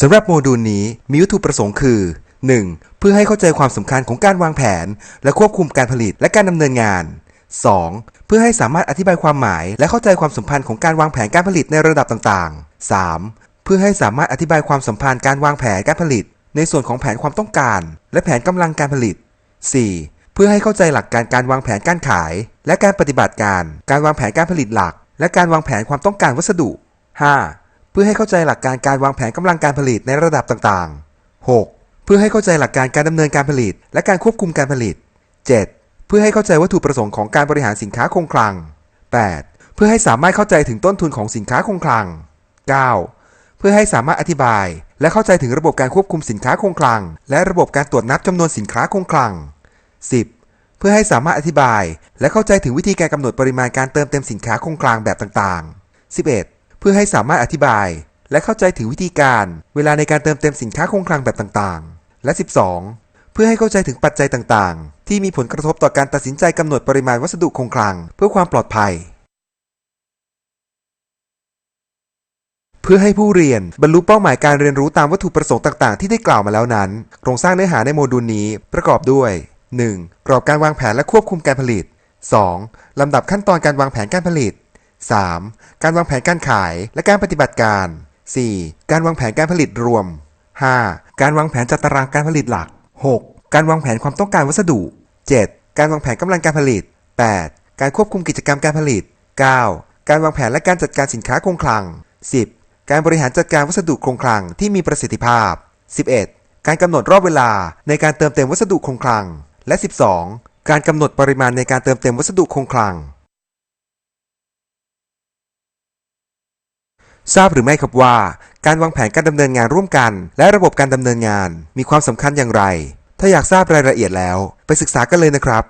สำหรับโมดูลนี้มีวัตถุประสงค์คือ 1. เพื่อให้เข้าใจความสำคัญของการวางแผน และควบคุมการผลิตและการดำเนินงาน 2. เพื่อให้สามารถอธิบายความหมาย และเข้าใจความสัมพันธ์ของการวางแผนการผลิตในระดับต่างๆ 3. เพื่อให้สามารถอธิบายความสัมพันธ์การวางแผนการผลิต ในส่วนของแผนความต้องการ และแผนกำลังการผลิต 4. เพื่อให้เข้าใจหลักการการวางแผนการขาย และการปฏิบัติการ การวางแผนการผลิตหลัก และการวางแผนความต้องการวัสดุ 5. เพื่อให้เข้าใจหลักการการวางแผนกำลังการผลิตในระดับต่างๆ 6. เพื่อให้เข้าใจหลักการการดำเนินการผลิต และการควบคุมการผลิต 7. เพื่อให้เข้าใจวัตถุประสงค์ของการบริหารสินค้าคงคลัง 8. เพื่อให้สามารถเข้าใจถึงต้นทุนของสินค้าคงคลัง 9. เพื่อให้สามารถอธิบาย และเข้าใจถึงระบบการควบคุมสินค้าคงคลัง และระบบการตรวจนับจำนวนสินค้าคงคลัง 10. เพื่อให้สามารถอธิบาย และเข้าใจถึงวิธีการกำหนดปริมาณการเติมเต็มสินค้าคงคลังแบบต่างๆ 11. เพื่อให้สามารถอธิบาย และเข้าใจถึงวิธีการเวลาในการเติมเต็มสินค้าคงคลังแบบต่างๆ และ 12. เพื่อให้เข้าใจถึงปัจจัยต่างๆ ที่มีผลกระทบต่อการตัดสินใจกำหนดปริมาณวัสดุคงคลัง เพื่อความปลอดภัย เพื่อให้ผู้เรียนบรรลุเป้าหมายการเรียนรู้ตามวัตถุประสงค์ต่างๆ ที่ได้กล่าวมาแล้วนั้น โครงสร้างเนื้อหาในโมดูลนี้ประกอบด้วย 1. กรอบการวางแผนและควบคุมการผลิต 2. ลำดับขั้นตอนการวางแผนการผลิต 3. การวางแผนการขายและการปฏิบัติการ 4. การวางแผนการผลิตรวม 5. การวางแผนจัดตารางการผลิตหลัก 6. การวางแผนความต้องการวัสดุ 7. การวางแผนกำลังการผลิต 8. การควบคุมกิจกรรมการผลิต 9. การวางแผนและการจัดการสินค้าคงคลัง 10. การบริหารจัดการวัสดุคงคลังที่มีประสิทธิภาพ 11. การกำหนดรอบเวลาในการเติมเต็มวัสดุคงคลัง และ 12. การกำหนดปริมาณในการเติมเต็มวัสดุคงคลัง ทราบหรือไม่ครับว่า การวางแผนการดำเนินงานร่วมกัน และระบบการดำเนินงานมีความสำคัญอย่างไร ถ้าอยากทราบรายละเอียดแล้ว ไปศึกษากันเลยนะครับ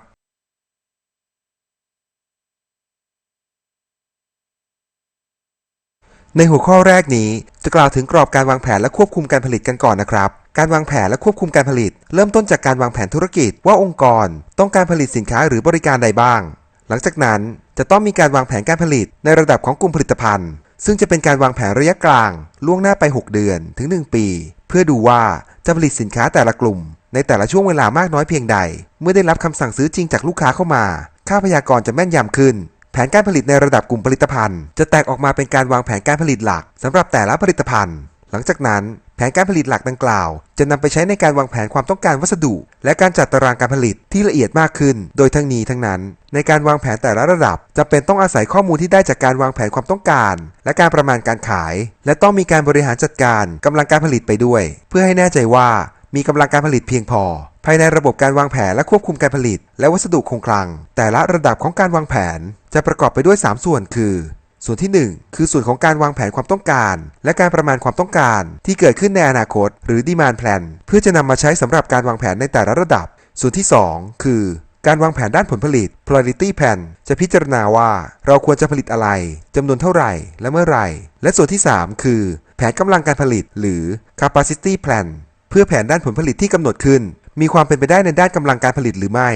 ในหัวข้อแรกนี้จะกล่าวถึงกรอบการวางแผนและควบคุมการผลิตกันก่อนนะครับ การวางแผนและควบคุมการผลิต เริ่มต้นจากการวางแผนธุรกิจว่าองค์กร ต้องการผลิตสินค้าหรือบริการใดบ้าง หลังจากนั้นจะต้องมีการวางแผนการผลิตในระดับของกลุ่มผลิตภัณฑ์ ซึ่งจะเป็นการวางแผนระยะกลาง ล่วงหน้าไป 6 เดือนถึง 1 ปี เพื่อดูว่าจะผลิตสินค้าแต่ละกลุ่ม ในแต่ละช่วงเวลามากน้อยเพียงใด เมื่อได้รับคำสั่งซื้อจริงจากลูกค้าเข้ามา ค่าพยากรณ์จะแม่นยำขึ้น แผนการผลิตในระดับกลุ่มผลิตภัณฑ์ จะแตกออกมาเป็นการวางแผนการผลิตหลักสำหรับแต่ละผลิตภัณฑ์ หลังจากนั้นแผนการผลิตหลักดังกล่าว จะนำไปใช้ในการวางแผนความต้องการวัสดุ และการจัดตารางการผลิตที่ละเอียดมากขึ้น โดยทั้งนี้ทั้งนั้น ในการวางแผนแต่ละระดับจำเป็นต้องอาศัยข้อมูลที่ได้จากการวางแผนความต้องการ และการประมาณการขาย และต้องมีการบริหารจัดการกำลังการผลิตไปด้วย เพื่อให้แน่ใจว่ามีกำลังการผลิตเพียงพอ ภายในระบบการวางแผนและควบคุมการผลิต และวัสดุคงคลัง แต่ละระดับของการวางแผน จะประกอบไปด้วย 3 ส่วนคือ ส่วนที่ 1 คือส่วนของการวางแผนความต้องการ และการประมาณความต้องการ ที่เกิดขึ้นในอนาคต หรือ demand plan เพื่อจะนำมาใช้สำหรับการวางแผนในแต่ละระดับ ส่วนที่ 2 คือการวางแผนด้านผลผลิต priority plan จะพิจารณาว่าเราควรจะผลิตอะไรจำนวนเท่าไหร่ และเมื่อไหร่ และส่วนที่ 3 คือ แผนกำลังการผลิต หรือ capacity plan เพื่อแผนด้านผลผลิตที่กำหนดขึ้น มีความเป็นไปได้ในด้านกำลังการผลิตหรือไม่